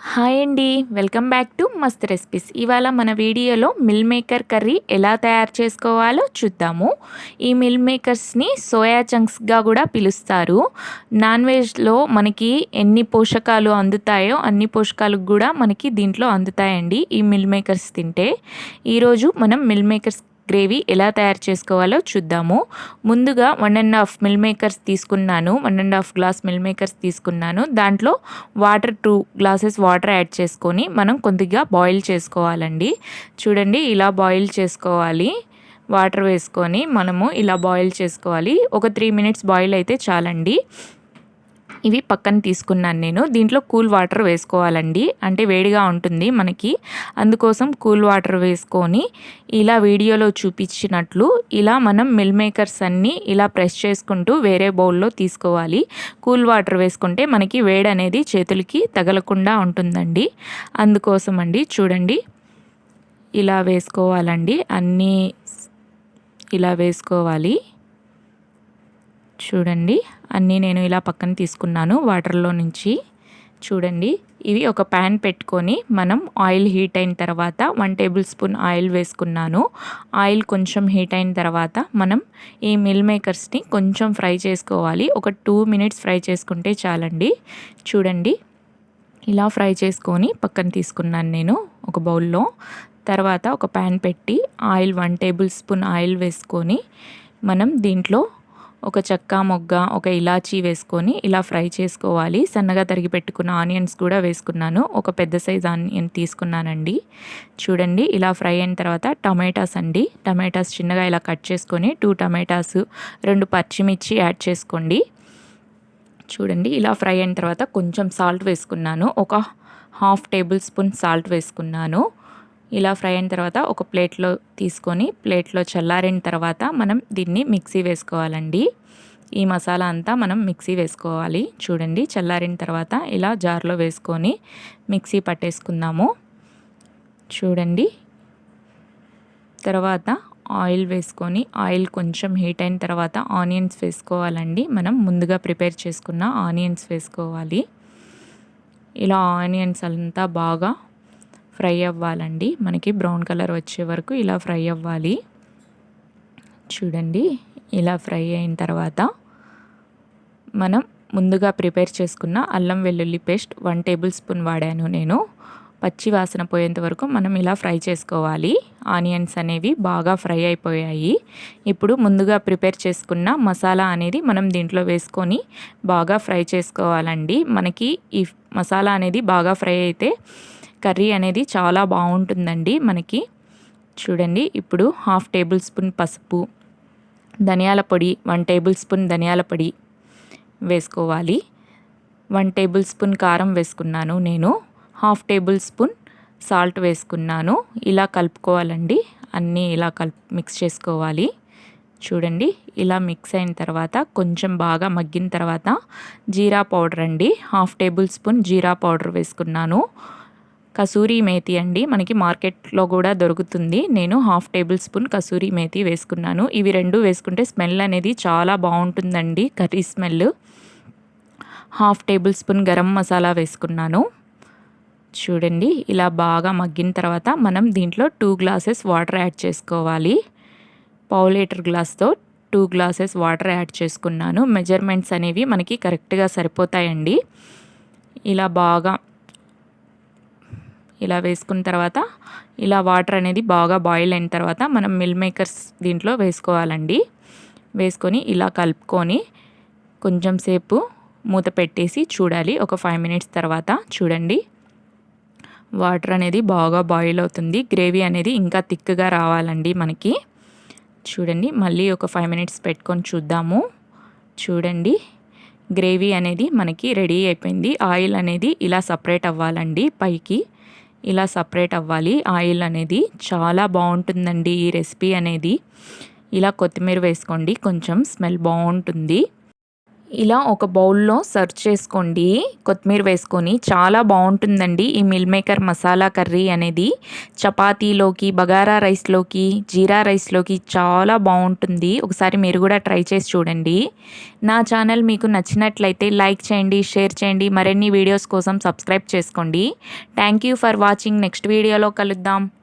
Hi అండి welcome back to Mast recipes. ఇవాళ మన వీడియోలో మిల్ మేకర్ కర్రీ ఎలా తయారు చేసుకోవాలో చూద్దాము. ఈ మిల్ మేకర్స్ని సోయా చంక్స్గా కూడా పిలుస్తారు. నాన్ వెజ్లో మనకి ఎన్ని పోషకాలు అందుతాయో అన్ని పోషకాలు కూడా మనకి దీంట్లో అందుతాయండి ఈ మిల్ మేకర్స్ తింటే. ఈరోజు మనం మిల్ మేకర్స్ గ్రేవీ ఎలా తయారు చేసుకోవాలో చూద్దాము. ముందుగా one and half meal makers తీసుకున్నాను. One and half glass meal makers తీసుకున్నాను. దాంట్లో water two glasses water add చేసుకొని మనం కొద్దిగా బాయిల్ చేసుకోవాలండి. చూడండి ఇలా బాయిల్ చేసుకోవాలి. వాటర్ వేసుకొని మనము ఇలా బాయిల్ చేసుకోవాలి. ఒక త్రీ మినిట్స్ బాయిల్ అయితే చాలండి. ఇవి పక్కన తీసుకున్నాను నేను. దీంట్లో కూల్ వాటర్ వేసుకోవాలండి. అంటే వేడిగా ఉంటుంది మనకి. అందుకోసం కూల్ వాటర్ వేసుకొని ఇలా వీడియోలో చూపించినట్లు ఇలా మనం మిల్ మేకర్స్ అన్నీ ఇలా ప్రెస్ చేసుకుంటూ వేరే బౌల్లో తీసుకోవాలి. కూల్ వాటర్ వేసుకుంటే మనకి వేడి అనేది చేతులకి తగలకుండా ఉంటుందండి. అందుకోసం అండి చూడండి. ఇలా వేసుకోవాలండి. అన్నీ ఇలా వేసుకోవాలి. చూడండి. అన్నీ నేను ఇలా పక్కన తీసుకున్నాను వాటర్లో నుంచి. చూడండి. ఇవి ఒక ప్యాన్ పెట్టుకొని మనం ఆయిల్ హీట్ అయిన తర్వాత వన్ టేబుల్ స్పూన్ ఆయిల్ వేసుకున్నాను. ఆయిల్ కొంచెం హీట్ అయిన తర్వాత మనం ఈ మిల్ మేకర్స్ని కొంచెం ఫ్రై చేసుకోవాలి. ఒక టూ మినిట్స్ ఫ్రై చేసుకుంటే చాలండి. చూడండి. ఇలా ఫ్రై చేసుకొని పక్కన తీసుకున్నాను నేను ఒక బౌల్లో. తర్వాత ఒక ప్యాన్ పెట్టి oil one tablespoon oil వేసుకొని మనం దీంట్లో ఒక చెక్క మొగ్గ ఒక ఇలాచీ వేసుకొని ఇలా ఫ్రై చేసుకోవాలి. సన్నగా తరిగి పెట్టుకున్న ఆనియన్స్ కూడా వేసుకున్నాను. ఒక పెద్ద సైజ్ ఆనియన్ తీసుకున్నానండి. చూడండి ఇలా ఫ్రై అయిన తర్వాత టమాటాస్ అండి. టమాటాస్ చిన్నగా ఇలా కట్ చేసుకొని టూ టమాటాస్ రెండు పచ్చిమిర్చి యాడ్ చేసుకోండి. చూడండి ఇలా ఫ్రై అయిన తర్వాత కొంచెం సాల్ట్ వేసుకున్నాను. ఒక హాఫ్ టేబుల్ స్పూన్ సాల్ట్ వేసుకున్నాను. ఇలా ఫ్రై అయిన తర్వాత ఒక ప్లేట్లో తీసుకొని ప్లేట్లో చల్లారిన తర్వాత మనం దీన్ని మిక్సీ వేసుకోవాలండి. ఈ మసాలా అంతా మనం మిక్సీ వేసుకోవాలి. చూడండి చల్లారిన తర్వాత ఇలా జార్లో వేసుకొని మిక్సీ పట్టేసుకుందాము. చూడండి. తర్వాత ఆయిల్ వేసుకొని ఆయిల్ కొంచెం హీట్ అయిన తర్వాత ఆనియన్స్ వేసుకోవాలండి. మనం ముందుగా ప్రిపేర్ చేసుకున్న ఆనియన్స్ వేసుకోవాలి. ఇలా ఆనియన్స్ అంతా బాగా ఫ్రై అవ్వాలండి. మనకి బ్రౌన్ కలర్ వచ్చే వరకు ఇలా ఫ్రై అవ్వాలి. చూడండి ఇలా ఫ్రై అయిన తర్వాత మనం ముందుగా ప్రిపేర్ చేసుకున్న అల్లం వెల్లుల్లి పేస్ట్ వన్ టేబుల్ స్పూన్ వాడాను నేను. పచ్చి వాసన పోయేంత వరకు మనం ఇలా ఫ్రై చేసుకోవాలి. ఆనియన్స్ అనేవి బాగా ఫ్రై అయిపోయాయి. ఇప్పుడు ముందుగా ప్రిపేర్ చేసుకున్న మసాలా అనేది మనం దీంట్లో వేసుకొని బాగా ఫ్రై చేసుకోవాలండి. మనకి ఈ మసాలా అనేది బాగా ఫ్రై అయితే కర్రీ అనేది చాలా బాగుంటుందండి మనకి. చూడండి ఇప్పుడు హాఫ్ టేబుల్ స్పూన్ పసుపు ధనియాల పొడి వన్ టేబుల్ స్పూన్ ధనియాల పొడి వేసుకోవాలి. వన్ టేబుల్ స్పూన్ కారం వేసుకున్నాను నేను హాఫ్ టేబుల్ స్పూన్ సాల్ట్ వేసుకున్నాను. ఇలా కలుపుకోవాలండి అన్నీ ఇలా కలుపు మిక్స్ చేసుకోవాలి. చూడండి ఇలా మిక్స్ అయిన తర్వాత కొంచెం బాగా మగ్గిన తర్వాత జీరా పౌడర్ అండి half tablespoon jeera powder వేసుకున్నాను. కసూరి మేతి అండి. మనకి మార్కెట్లో కూడా దొరుకుతుంది. నేను half tablespoon kasuri methi వేసుకున్నాను. ఇవి రెండు వేసుకుంటే స్మెల్ అనేది చాలా బాగుంటుందండి curry smell. Half tablespoon garam masala వేసుకున్నాను. చూడండి ఇలా బాగా మగ్గిన తర్వాత మనం దీంట్లో టూ గ్లాసెస్ వాటర్ యాడ్ చేసుకోవాలి. పావు లీటర్ గ్లాస్తో టూ గ్లాసెస్ వాటర్ యాడ్ చేసుకున్నాను. మెజర్మెంట్స్ అనేవి మనకి కరెక్ట్గా సరిపోతాయండి. ఇలా బాగా ఇలా వేసుకున్న తర్వాత ఇలా వాటర్ అనేది బాగా బాయిల్ అయిన తర్వాత మనం మిల్ మేకర్స్ దీంట్లో వేసుకోవాలండి. వేసుకొని ఇలా కలుపుకొని కొంచెం సేపు మూత పెట్టేసి చూడాలి. ఒక ఫైవ్ మినిట్స్ తర్వాత చూడండి. వాటర్ అనేది బాగా బాయిల్ అవుతుంది. గ్రేవీ అనేది ఇంకా థిక్గా రావాలండి మనకి. చూడండి మళ్ళీ ఒక ఫైవ్ మినిట్స్ పెట్టుకొని చూద్దాము. చూడండి గ్రేవీ అనేది మనకి రెడీ అయిపోయింది. ఆయిల్ అనేది ఇలా సపరేట్ అవ్వాలండి పైకి. ఇలా సపరేట్ అవ్వాలి. ఆయిల్ అనేది చాలా బాగుంటుందండి ఈ రెసిపీ అనేది. ఇలా కొత్తిమీర వేసుకోండి. కొంచెం స్మెల్ బాగుంటుంది. ఇలా ఒక బౌల్లో సర్వ్ చేసుకోండి. కొత్తిమీర వేసుకొని చాలా బాగుంటుందండి ఈ మిల్ మేకర్ మసాలా కర్రీ అనేది. చపాతీలోకి బగారా రైస్లోకి జీరా రైస్లోకి చాలా బాగుంటుంది. ఒకసారి మీరు కూడా ట్రై చేసి చూడండి. నా ఛానల్ మీకు నచ్చినట్లయితే లైక్ చేయండి షేర్ చేయండి మరిన్ని వీడియోస్ కోసం సబ్స్క్రైబ్ చేసుకోండి. Thank you for watching. Next వీడియోలో కలుద్దాం.